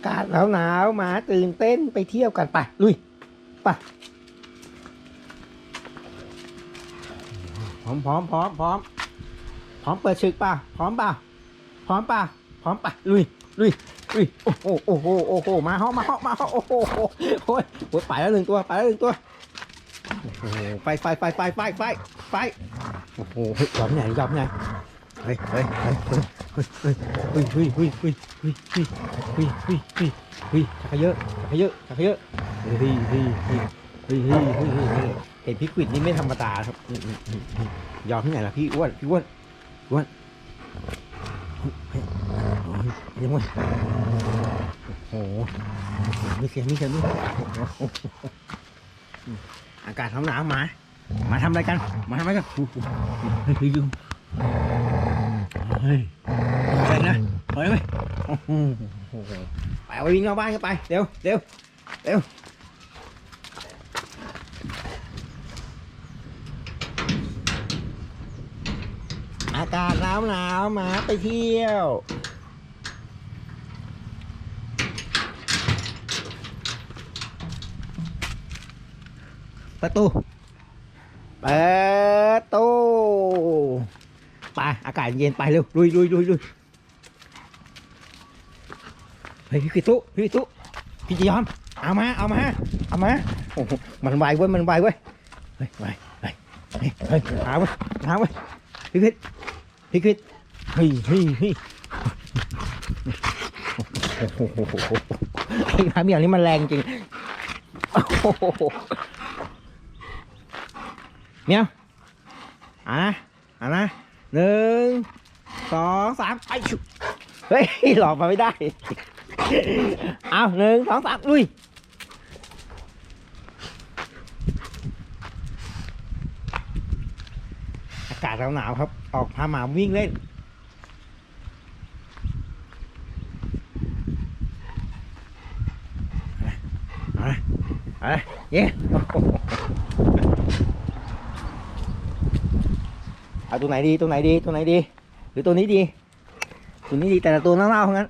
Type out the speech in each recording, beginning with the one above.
ากาศหนาวหนาวหมาตื่นเต้นไปเที่ยวกันไปลุยไปพร้อมพร้อมพร้อมพร้อมพร้อมเปิดศึกป่ะพร้อมป่ะพร้อมป่ะพร้อมป่ะลุยลุยลุยโอ้โหโอ้โหโอ้โหมาเฮามาเฮามาเฮอ้โอ้โหโอ้ยโอ้ยไปแล้วหนึ่งตัวไปแล้วหนึ่งตัวโอ้โหไฟไฟไฟไฟไฟไฟไฟโอ้โหเฮ้ยยอมไงยอมไง เฮ้ยเฮ้ยเฮ้ยเฮ้ยเฮ้ยเฮ้ยเฮ้ยเฮ้ยเฮ้ยเฮ้ยเฮ้ยเฮ้ยเฮ้ยเฮ้ยเฮ้ยชักเยอะชักเยอะชักเยอะเฮ้ยเฮ้ยเฮ้ยเฮ้ยเฮ้ยเฮ้ยเฮ้ยเห็นพี่กวิดนี่ไม่ธรรมดาครับอืมอืมอืมอืมยอมที่ไหนล่ะพี่อ้วนพี่อ้วนอ้วนเฮ้ยโอ้ยยังไงโอ้โหไม่เสียไม่เสียไม่อากาศหนาวๆมา มาทำอะไรกัน มาทำอะไรกันเฮ้ยยยุง เฮ้ยไรนะเฮ้ยเว้ยโอ้โหไปเอาไปวิ่งนอกบ้านกันไป เร็วเร็วเร็วอากาศหนาวหนาวมาไปเที่ยวประตูปิดตู้ ไปอากาศเย็นไปเร็วลุยลุยลุยลุยเฮ้ยพี่กิตุพี่กิตุพี่จะยอมเอามาเอามาเอามาโอ้โหมันไวเว้ยมันไวเว้ยเฮ้ยไวเฮ้ยเฮ้ยหาเว้ยหาเว้ยพี่กิตพี่กิตเฮ้ยเฮ้ยเฮ้ยโอ้โหไอ้น้ำอย่างนี้มันแรงจริงเมียอะนะอะนะ หนึ่งสองสามไปชุบเฮ้ยหลอกมาไม่ได้ เอาหนึ่งสองสามลุยอากาศหนาวๆครับ ออกพาหมาวิ่งเล่นเอาละเอาละเย้ เอาตัวไหนดีตัวไหนดีตัวไหนดี หรือตัวนี้ดีตัวนี้ดีแต่ละตัวเน่าๆทั้งนั้น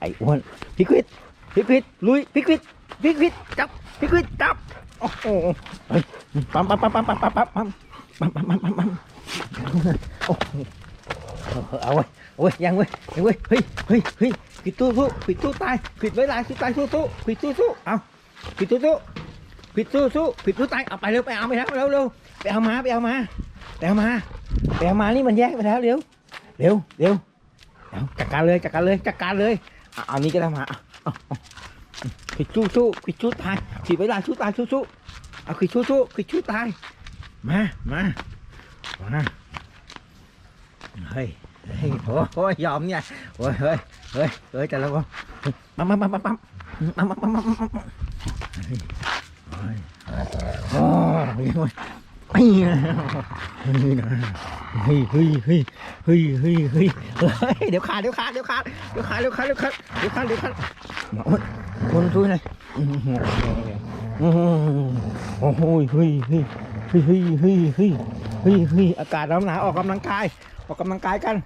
ไอ้อ้วนพี่ควิดพี่ควิดลุยพี่ควิดพี่ควิดจับพี่ควิดจับโอ้โหปั๊มปั๊มปั๊มปั๊มปั๊มปั๊มปั๊มปั๊มปั๊มปั๊มปั๊มปั๊มปั๊มโอ้โหเอาเว้ยเว้ยยังเว้ยยังเว้ยเฮ้ยเฮ้ยเฮ้ยผิดตู้สู้ผิดตู้ตายผิดไว้ลายผิดตายสู้สู้ผิดตู้สู้เอาผิดตู้สู้ ผิดตู้สู้ผิดตู้ตายเอาไปเร็วไปเอาไปแล้วเร็วเร็วไปเอามาไปเอามาไปเอามาไปเอามานี่มันแยกไปแล้วเร็วเร็วเร็วเอาจัดการเลยจัดการเลยจัดการเลยเอาอานี้ก็ได้มาเอาเอาเอาขิดชู้ชู้ขิดชู้ตายขีดไว้ลายชู้ตายชู้ชู้เอาขิดชู้ชู้ขิดชู้ตายมามามาเฮ้ยเฮ้ยโอ้โหยอมเนี่ยโอ้ยเฮ้ยเฮ้ยเฮ้ยแต่ละคนปั๊มปั๊มปั๊มปั๊มปั๊มปั๊มปั๊มปั๊มปั๊มปั๊มเฮ้ยเฮ้ยโอ้ ยโอ้ยไอ้เนี่ยเฮ้ยเฮ้ยเฮ้ยเฮ้ยเฮ้ยเฮ้ยเฮ้ยเดี๋ยวขาดเดี๋ยวขาดเดี๋ยวขาดเดี๋ยวขาดเดี๋ยวขาดเดี๋ยวขาดเดี๋ยวขาดเดี๋ยวขาดมาอ้วนคนช่วยหน่อยโอ้โหโอ้โหเฮ้ยเฮ้ยเฮ้ยเฮ้ยเฮ้ยเฮ้ยเฮ้ยเฮ้ยอากาศร้อนหนาวออกกำลังกาย ออกกำลังกายกัน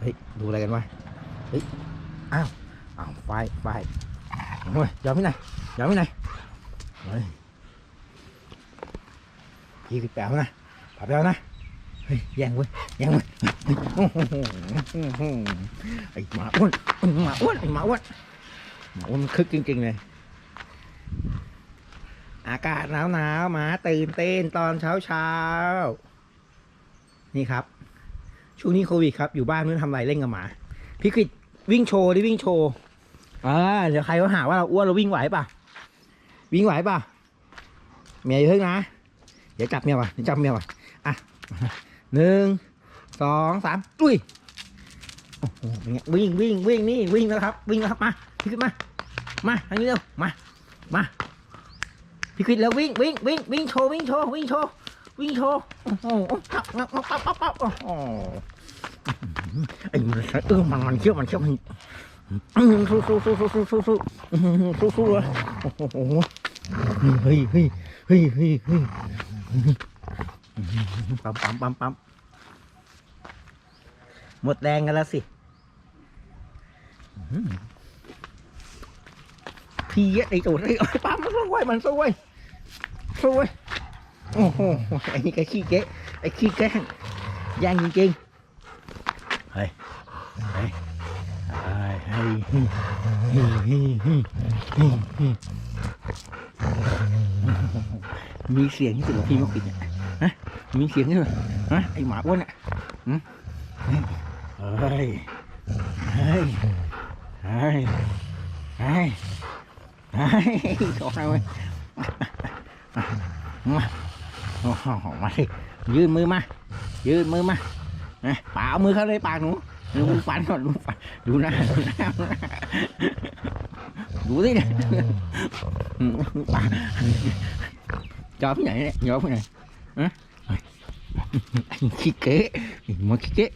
เฮ้ยดูอะไรกันวะเฮ้ยอ้าวอ้าวไฟไฟ rồi giờ cái này giờ cái này rồi chỉ cái bèo nè bà bèo nè giang quên giang quên ấy mà quên mà quên mà quên mà quên khức kinh kinh này อากาศหนาวหนาวมาตื่นเต้นตอนเช้าเช้านี่ครับ ช่วงนี้โควิดครับ อยู่บ้านไม่ทำอะไรเล่นกับหมา พี่กิดวิ่งโชว์ดิวิ่งโชว์ อ่าเดี๋ยวใครเขาหาว่าเราอ้วนเราวิ่งไหวป่ะ วิ่งไหวป่ะ เมียอย่าเพิ่งนะ เดี๋ยวจับเมียว่ะเดี๋ยวจับเมียว่ะอะหนึ่งสองสามลุยโอ้โหเป็นไงวิ่งวิ่งวิ่งนี่วิ่งแล้วครับ วิ่งแล้วครับมาพี่ขึ้นมา มาทางนี้เร็วมา มาพี่ขึ้นแล้ววิ่งวิ่งวิ่งวิ่งโชว์วิ่งโชว์วิ่งโชว์วิ่งโชว์โอ้โหปั๊บปั๊บปั๊บปั๊บปั๊บโอ้โหไอ้มันเออมันมันเขี้ยวมันเขี้ยวมัน สู้สู้สู้สู้สู้สู้สู้สู้สู้เลยโอ้โหเฮ้ยเฮ้ยเฮ้ยเฮ้ยเฮ้ยปั๊มปั๊มปั๊มปั๊มหมดแรงกันแล้วสิพี่อะไอ้โจทย์ไอ้ปั๊มมันสู้ไว้ยมันสู้ไว้ยสู้ไว้ยโอ้โหไอ้นี่ก็ขี้เก๊ไอ้ขี้แกล้งย่งจริงๆเฮ้ยเฮ้ย มีเสียงที่สุดพี่มกปิดเนี่ยฮะมีเสียงที่สุดฮะไอหมาอ้วนอะหืมเฮ้ยเฮ้ยเฮ้ยเฮ้ยเฮ้ยเฮ้ยออกมาเว้ยมาโอ้โหมาสิยื่นมือมา ยื่นมือมานะป่าเอามือเข้าเลยปากหนู ดูฟันก่อนดูฟันดูหน้าดูหน้าดูสิเนี่ยปากจอมที่ไหนเนี่ยจอมที่ไหนฮะขี้เก๊ะไอ้หมาขี้เก๊